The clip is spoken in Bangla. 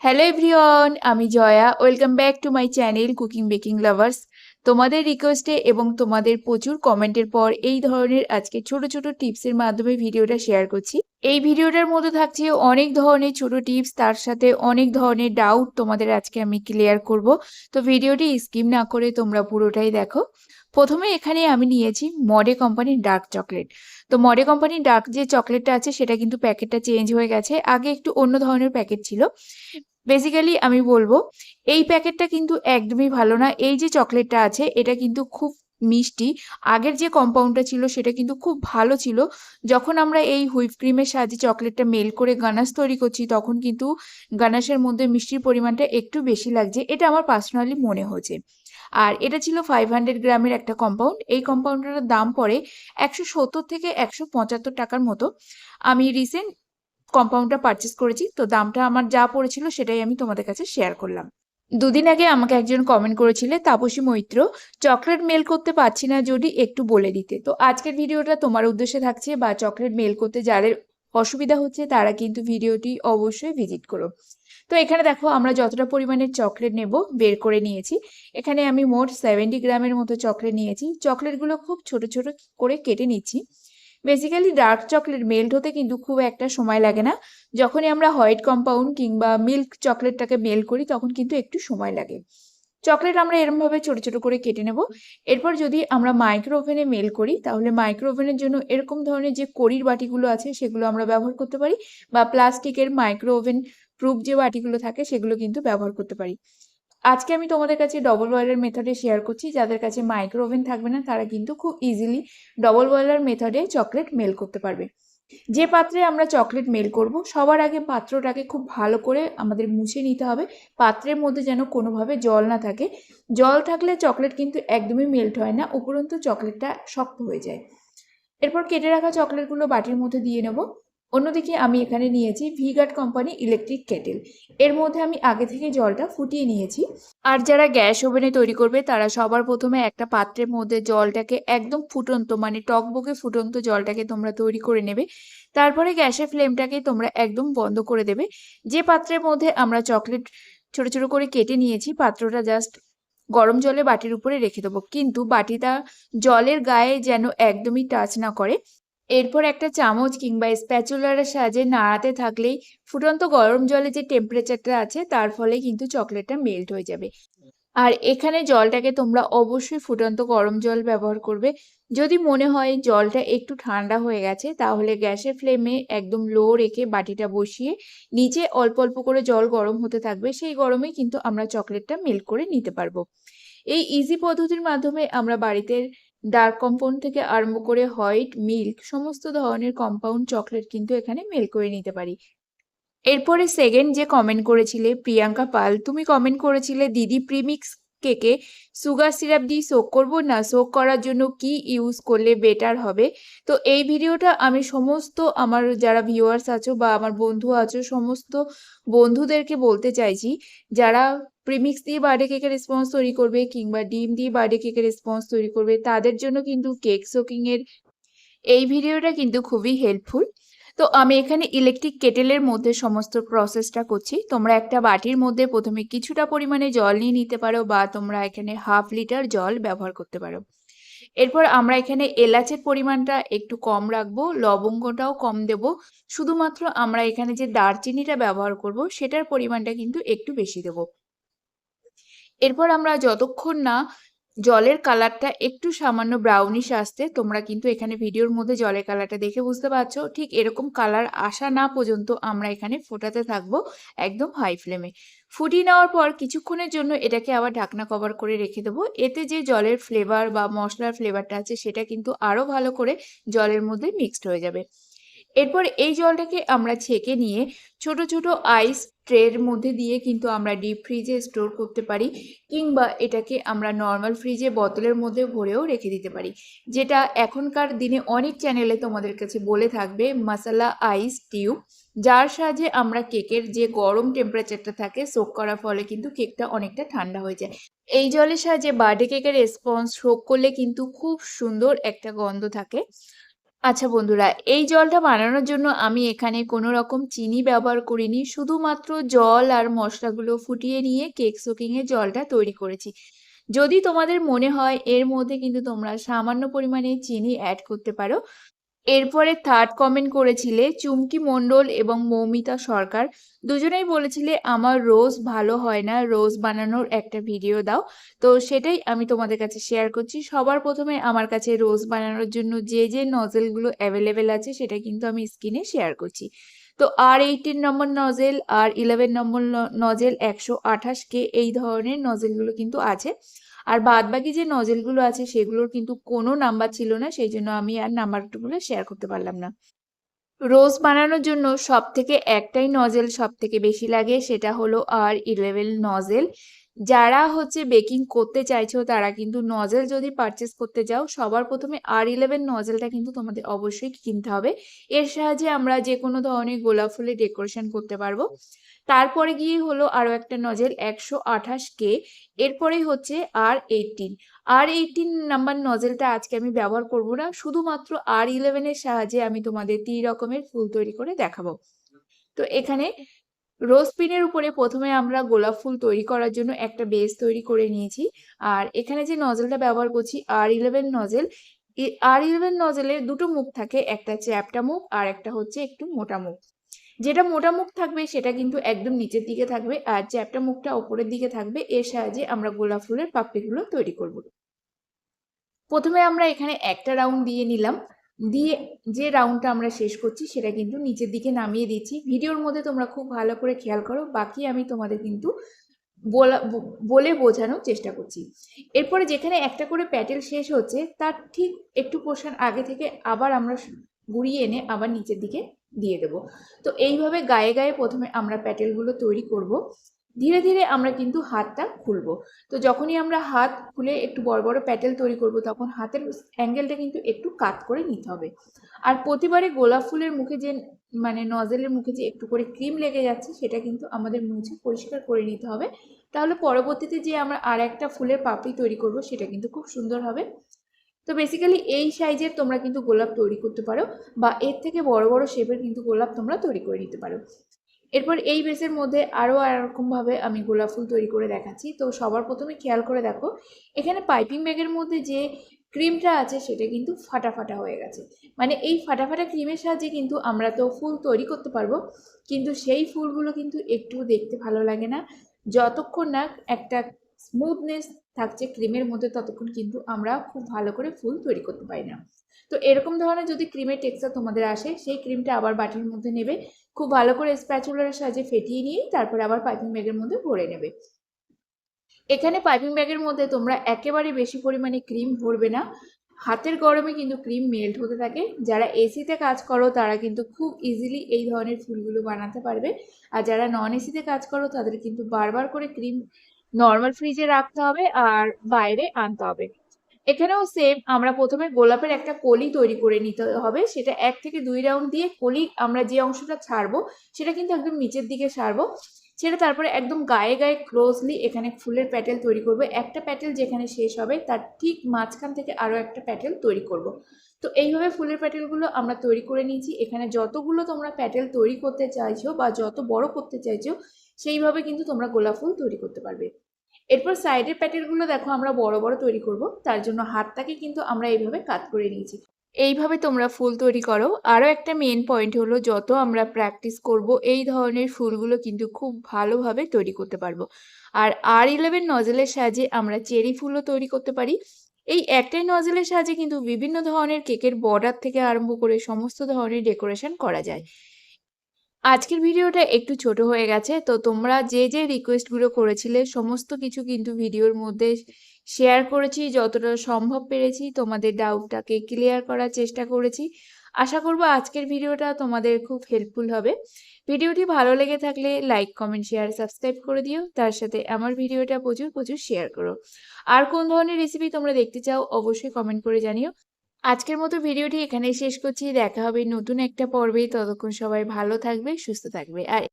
হ্যালো এভরিওয়ান আমি Jaya welcome back to my channel cooking baking lovers তোমাদের রিকোয়েস্টে এবং তোমাদের প্রচুর কমেন্টের পর এই ধরনের আজকে ছোট ছোট টিপসের মাধ্যমে ভিডিওটা শেয়ার করছি। এই ভিডিওটার মধ্যে থাকছে অনেক ধরনের ছোট টিপস তার সাথে অনেক ধরনের ডাউট তোমাদের আজকে আমি ক্লিয়ার করব। তো ভিডিওটি স্কিপ না করে তোমরা পুরোটাই দেখো। প্রথমে এখানে আমি নিয়েছি মডে কোম্পানির ডার্ক চকলেট তো মডে কোম্পানির ডার্ক যে চকলেটটা আছে, সেটা কিন্তু প্যাকেটটা চেঞ্জ হয়ে গেছে। আগে একটু অন্য ধরনের প্যাকেট ছিল। বেসিক্যালি আমি বলব, এই প্যাকেটটা কিন্তু একদমই ভালো না। এই যে চকলেটটা আছে, এটা কিন্তু খুব মিষ্টি। আগের যে কম্পাউন্ডটা ছিল, সেটা কিন্তু খুব ভালো ছিল। যখন আমরা এই হুইপ ক্রিমের সাহায্যে চকলেটটা মেল করে গানাস তৈরি করছি, তখন কিন্তু গানাসের মধ্যে মিষ্টির পরিমাণটা একটু বেশি লাগছে। এটা আমার পার্সোনালি মনে হয়েছে। আর এটা ছিল ফাইভ হান্ড্রেড গ্রামের একটা কম্পাউন্ড এই কম্পাউন্ডটার দাম পড়ে একশো সত্তর থেকে একশো পঁচাত্তর টাকার মতো। আমি রিসেন্ট কম্পাউন্ডটা পারচেস করেছি, তো দামটা আমার যা পড়েছিল সেটাই আমি তোমাদের কাছে শেয়ার করলাম। দুদিন আগে আমাকে একজন কমেন্ট করেছিলে, তাপসী মৈত্র চকলেট মেল করতে পারছি না যদি একটু বলে দিতে। তো আজকের ভিডিওটা তোমার উদ্দেশ্যে থাকছে বা চকলেট মেল করতে যাদের অসুবিধা হচ্ছে তারা কিন্তু ভিডিওটি অবশ্যই ভিজিট করো। তো এখানে দেখো আমরা যতটা পরিমাণের চকলেট নেব বের করে নিয়েছি। এখানে আমি মোট সেভেন্টি গ্রামের মতো চকলেট নিয়েছি। চকলেটগুলো খুব ছোট ছোট করে কেটে নিচ্ছি। বেসিক্যালি ডার্ক চকলেট মেল্ট হতে কিন্তু খুব একটা সময় লাগে না। যখনই আমরা হোয়াইট কম্পাউন্ড কিংবা মিল্ক চকলেটটাকে মেল্ট করি, তখন কিন্তু একটু সময় লাগে। চকলেট আমরা এরমভাবে ছোট ছোট করে কেটে নেব। এরপর যদি আমরা মাইক্রো ওভেনে মেল করি, তাহলে মাইক্রো ওভেনের জন্য এরকম ধরনের যে কড়ির বাটিগুলো আছে, সেগুলো আমরা ব্যবহার করতে পারি। বা প্লাস্টিকের মাইক্রো ওভেন প্রুফ যে বাটিগুলো থাকে, সেগুলো কিন্তু ব্যবহার করতে পারি। আজকে আমি তোমাদের কাছে ডবল বয়লার মেথডে শেয়ার করছি, যাদের কাছে মাইক্রো ওভেন থাকবে না, তারা কিন্তু খুব ইজিলি ডবল বয়লার মেথডে চকলেট মেল করতে পারবে। যে পাত্রে আমরা চকলেট মেল করব, সবার আগে পাত্রটাকে খুব ভালো করে আমাদের মুছে নিতে হবে, পাত্রের মধ্যে যেন কোনোভাবে জল না থাকে। জল থাকলে চকলেট কিন্তু একদমই মেল্ট হয় না, উপরন্তু চকলেটটা শক্ত হয়ে যায়। এরপর কেটে রাখা চকলেটগুলো বাটির মধ্যে দিয়ে নেব। অন্যদিকে আমি এখানে নিয়েছি ভিগার্ড কোম্পানি ইলেকট্রিক কেটেল এর মধ্যে আমি আগে থেকে জলটা ফুটিয়ে নিয়েছি। আর যারা গ্যাস ওভেনে তৈরি করবে, তারা সবার প্রথমে একটা পাত্রের মধ্যে জলটাকে একদম ফুটন্ত মানে টকবকে ফুটন্ত জলটাকে তোমরা তৈরি করে নেবে। তারপরে গ্যাসের ফ্লেমটাকে তোমরা একদম বন্ধ করে দেবে। যে পাত্রের মধ্যে আমরা চকলেট ছোট ছোট করে কেটে নিয়েছি, পাত্রটা জাস্ট গরম জলে বাটির উপরে রেখে দেবো। কিন্তু বাটিটা জলের গায়ে যেন একদমই টাচ না করে। এরপর একটা চামচ কিংবা স্প্যাচুলারের সাহায্যে নাড়াতে থাকলেই ফুটন্ত গরম জলে যে টেম্পারেচারটা আছে, তার ফলে কিন্তু চকলেটটা মেল্ট হয়ে যাবে। আর এখানে জলটাকে তোমরা অবশ্যই ফুটন্ত গরম জল ব্যবহার করবে। যদি মনে হয় জলটা একটু ঠান্ডা হয়ে গেছে, তাহলে গ্যাসের ফ্লেমে একদম লো রেখে বাটিটা বসিয়ে নিচে অল্প অল্প করে জল গরম হতে থাকবে, সেই গরমে কিন্তু আমরা চকলেটটা মেল্ট করে নিতে পারব। এই ইজি পদ্ধতির মাধ্যমে আমরা বাড়িতে ডার্ক কম্পাউন্ড থেকে আরম্ভ করে হোয়াইট মিল্ক সমস্ত ধরনের কম্পাউন্ড চকলেট কিন্তু এখানে মেল করে নিতে পারি। এরপরে সেকেন্ড যে কমেন্ট করেছিলে, প্রিয়াঙ্কা পাল, তুমি কমেন্ট করেছিলে, দিদি প্রিমিক্স কেকে সুগার সিরাপ দিয়ে সোক করব না? সোক করার জন্য কি ইউজ করলে বেটার হবে? তো এই ভিডিওটা আমি সমস্ত আমার যারা ভিউয়ার্স আছো বা আমার বন্ধু আছো, সমস্ত বন্ধুদেরকে বলতে চাইছি, যারা প্রিমিক্স দিয়ে বার্থডে কেকের রেসপন্স তৈরি করবে কিংবা ডিম দিয়ে বার্থডে কেকের রেসপন্স তৈরি করবে, তাদের জন্য কিন্তু কেক সোকিংয়ের এই ভিডিওটা কিন্তু খুবই হেল্পফুল তো আমি এখানে ইলেকট্রিক কেটেলের মধ্যে সমস্ত প্রসেসটা করছি। তোমরা একটা বাটির মধ্যে প্রথমে কিছুটা পরিমাণে জল নিয়ে নিতে পারো বা তোমরা এখানে হাফ লিটার জল ব্যবহার করতে পারো। এরপর আমরা এখানে এলাচের পরিমাণটা একটু কম রাখব, লবঙ্গটাও কম দেব। শুধুমাত্র আমরা এখানে যে দারচিনিটা ব্যবহার করব, সেটার পরিমাণটা কিন্তু একটু বেশি দেব। এরপর আমরা যতক্ষণ না জলের কালারটা একটু সামান্য ব্রাউনিশ আসতে তোমরা কিন্তু এখানে ভিডিওর মধ্যে জলের কালারটা দেখে বুঝতে পারছ। ঠিক এরকম কালার আসা না পর্যন্ত আমরা এখানে ফোটাতে থাকব একদম হাই ফ্লেমে ফুটিয়ে নেওয়ার পর কিছুক্ষণের জন্য এটাকে আবার ঢাকনা কভার করে রেখে দেবো। এতে যে জলের ফ্লেভার বা মশলার ফ্লেভারটা আছে, সেটা কিন্তু আরও ভালো করে জলের মধ্যে মিক্সড হয়ে যাবে। এরপর এই জলটাকে আমরা ছেঁকে নিয়ে ছোট ছোট আইস ট্রের মধ্যে দিয়ে কিন্তু আমরা ডিপ ফ্রিজে স্টোর করতে পারি কিংবা এটাকে আমরা নর্মাল ফ্রিজে বোতলের মধ্যে ভরেও রেখে দিতে পারি। যেটা এখনকার দিনে অনেক চ্যানেলে তোমাদের কাছে বলে থাকবে মশালা আইস টিউব যার সাহায্যে আমরা কেকের যে গরম টেম্পারেচারটা থাকে সোক করার ফলে কিন্তু কেকটা অনেকটা ঠান্ডা হয়ে যায়। এই জলের সাহায্যে বার্থডে কেকের রেসপন্স শোক করলে কিন্তু খুব সুন্দর একটা গন্ধ থাকে। আচ্ছা বন্ধুরা, এই জলটা বানানোর জন্য আমি এখানে কোনো রকম চিনি ব্যবহার করিনি। শুধুমাত্র জল আর মশলাগুলো ফুটিয়ে নিয়ে কেক সুকিংয়ের জলটা তৈরি করেছি। যদি তোমাদের মনে হয় এর মধ্যে কিন্তু তোমরা সামান্য পরিমাণে চিনি অ্যাড করতে পারো। এরপরে থার্ড কমেন্ট করেছিলে, চুমকি মণ্ডল এবং মৌমিতা সরকার। দুজনেই বলেছিলে, আমার রোজ ভালো হয় না রোজ বানানোর একটা ভিডিও দাও। তো সেটাই আমি তোমাদের কাছে শেয়ার করছি। সবার প্রথমে আমার কাছে রোজ বানানোর জন্য যে যে নজেলগুলো অ্যাভেলেবেল আছে, সেটা কিন্তু আমি স্ক্রিনে শেয়ার করছি। তো আর এইটিন নম্বর নজেল আর ইলেভেন নম্বর নজেল একশো আঠাশ কে এই ধরনের নজেলগুলো কিন্তু আছে। আর বাদ বাকি যে নজেলগুলো আছে সেগুলোর কিন্তু কোনো নাম্বার ছিল না, সেই জন্য আমি আর নাম্বারগুলো শেয়ার করতে পারলাম না। রোজ বানানোর জন্য সব থেকে একটাই নজেল সব থেকে বেশি লাগে সেটা হলো আর ইলেভেন নজেল যারা হচ্ছে বেকিং করতে চাইছো তারা কিন্তু নজেল যদি পারচেস করতে যাও, সবার প্রথমে আর ইলেভেন নজেলটা কিন্তু তোমাদের অবশ্যই কিনতে হবে। এর সাহায্যে আমরা যে কোনো ধরনের গোলাপ ফুলে ডেকোরেশন করতে পারব। তারপরে গিয়ে হলো আরও একটা নজেল একশো আঠাশ কে এরপরেই হচ্ছে আর এইটিন আর এইটিন নাম্বার নজেলটা আজকে আমি ব্যবহার করব না, শুধুমাত্র আর ইলেভেনের সাহায্যে আমি তোমাদের তিন রকমের ফুল তৈরি করে দেখাবো। তো এখানে রোজ পিনের উপরে প্রথমে আমরা গোলাপ ফুল তৈরি করার জন্য একটা বেস তৈরি করে নিয়েছি। আর এখানে যে নজেলটা ব্যবহার করছি, আর ইলেভেন নজেল আর ইলেভেন নজেলের দুটো মুখ থাকে, একটা চ্যাপটা মুখ আর একটা হচ্ছে একটু মোটা মুখ। যেটা মোটা মুখ থাকবে, সেটা কিন্তু একদম নিচের দিকে থাকবে আর চ্যাপটা মুখটা ওপরের দিকে থাকবে, এর সাহায্যে আমরা গোলাপ ফুলের পাপড়িগুলো তৈরি করব। প্রথমে আমরা এখানে একটা রাউন্ড দিয়ে নিলাম। দিয়ে যে রাউন্ডটা আমরা শেষ করছি, সেটা কিন্তু নিচের দিকে নামিয়ে দিচ্ছি। ভিডিওর মধ্যে তোমরা খুব ভালো করে খেয়াল করো, বাকি আমি তোমাদের কিন্তু বলা, বলে বোঝানোর চেষ্টা করছি। এরপরে যেখানে একটা করে প্যাটেল শেষ হচ্ছে, তার ঠিক একটু পোর্শন আগে থেকে আবার আমরা গুড়িয়ে এনে আবার নিচের দিকে দিয়ে দেব। তো এইভাবে গায়ে গায়ে প্রথমে আমরা প্যাটেলগুলো তৈরি করব। ধীরে ধীরে আমরা কিন্তু হাতটা খুলবো। তো যখনই আমরা হাত খুলে একটু বড় বড় প্যাটেল তৈরি করব, তখন হাতের অ্যাঙ্গেলটা কিন্তু একটু কাত করে নিতে হবে। আর প্রতিবারে গোলাপ ফুলের মুখে যে মানে নজেলের মুখে যে একটু করে ক্রিম লেগে যাচ্ছে, সেটা কিন্তু আমাদের মুছে পরিষ্কার করে নিতে হবে। তাহলে পরবর্তীতে যে আমরা আর একটা ফুলের পাপড়ি তৈরি করব, সেটা কিন্তু খুব সুন্দর হবে। তো বেসিক্যালি এই সাইজের তোমরা কিন্তু গোলাপ তৈরি করতে পারো বা এর থেকে বড় বড় শেপের কিন্তু গোলাপ তোমরা তৈরি করে নিতে পারো। এরপর এই বেসের মধ্যে আরও এরকমভাবে আমি গোলাপ ফুল তৈরি করে দেখাচ্ছি। তো সবার প্রথমে খেয়াল করে দেখো, এখানে পাইপিং ব্যাগের মধ্যে যে ক্রিমটা আছে সেটা কিন্তু ফাটা ফাটা হয়ে গেছে। মানে এই ফাটা ফাটা ক্রিমের সাহায্যে কিন্তু আমরা তো ফুল তৈরি করতে পারব, কিন্তু সেই ফুলগুলো কিন্তু একটু দেখতে ভালো লাগে না। যতক্ষণ না একটা স্মুথনেস থাকছে ক্রিমের মধ্যে, ততক্ষণ কিন্তু আমরা খুব ভালো করে ফুল তৈরি করতে পারি না। তো এরকম ধরনের যদি ক্রিমের টেক্সচার তোমাদের আসে, সেই ক্রিমটা আবার বাটির মধ্যে নেবে, খুব ভালো করে স্প্যাচুলার সাহায্যে ফেটিয়ে নিয়ে তারপরে আবার পাইপিং ব্যাগের মধ্যে ভরে নেবে। এখানে পাইপিং ব্যাগের মধ্যে তোমরা একেবারে বেশি পরিমাণে ক্রিম ভরবে না। হাতের গরমে কিন্তু ক্রিম মেল্ট হতে থাকে। যারা এসিতে কাজ করো, তারা কিন্তু খুব ইজিলি এই ধরনের ফুলগুলো বানাতে পারবে। আর যারা নন এসিতে কাজ করো, তাদের কিন্তু বারবার করে ক্রিম নর্মাল ফ্রিজে রাখতে হবে আর বাইরে আনতে হবে। এখানেও সেম আমরা প্রথমে গোলাপের একটা কলি তৈরি করে নিতে হবে। সেটা এক থেকে দুই রাউন্ড দিয়ে কলি আমরা যে অংশটা ছাড়বো, সেটা কিন্তু একদম নিচের দিকে সারবো সেটা তারপরে একদম গায়ে গায়ে ক্লোজলি এখানে ফুলের প্যাটেল তৈরি করব। একটা প্যাটেল যেখানে শেষ হবে, তার ঠিক মাঝখান থেকে আরও একটা প্যাটেল তৈরি করব। তো এইভাবে ফুলের প্যাটেলগুলো আমরা তৈরি করে নিয়েছি। এখানে যতগুলো তোমরা প্যাটেল তৈরি করতে চাইছো বা যত বড় করতে চাইছো সেইভাবে কিন্তু তোমরা গোলাপ ফুল তৈরি করতে পারবে। এরপর সাইডের প্যাটেলগুলো দেখো, আমরা বড় বড় তৈরি করব। তার জন্য হাতটাকে কিন্তু আমরা এইভাবে কাত করে নিয়েছি। এইভাবে তোমরা ফুল তৈরি করো। আরও একটা মেন পয়েন্ট হলো, যত আমরা প্র্যাকটিস করব, এই ধরনের ফুলগুলো কিন্তু খুব ভালোভাবে তৈরি করতে পারব। আর আর ইলেভেন নজেলের সাহায্যে আমরা চেরি ফুলও তৈরি করতে পারি। এই একটাই নজেলের সাহায্যে কিন্তু বিভিন্ন ধরনের কেকের বর্ডার থেকে আরম্ভ করে সমস্ত ধরনের ডেকোরেশন করা যায়। আজকের ভিডিওটা একটু ছোট হয়ে গেছে, তো তোমরা যে যে রিকোয়েস্টগুলো করেছিলে, সমস্ত কিছু কিন্তু ভিডিওর মধ্যে শেয়ার করেছি, যতটা সম্ভব পেরেছি, তোমাদের ডাউটটাকে ক্লিয়ার করার চেষ্টা করেছি। আশা করব আজকের ভিডিওটা তোমাদের খুব হেল্পফুল হবে। ভিডিওটি ভালো লেগে থাকলে লাইক কমেন্ট শেয়ার সাবস্ক্রাইব করে দিও, তার সাথে আমার ভিডিওটা প্রচুর প্রচুর শেয়ার করো। আর কোন ধরনের রেসিপি তোমরা দেখতে চাও, অবশ্যই কমেন্ট করে জানিও। আজকের মতো ভিডিওটি এখানেই শেষ করছি। দেখা হবে নতুন একটা পর্বে। ততক্ষণ সবাই ভালো থাকবে, সুস্থ থাকবে। আর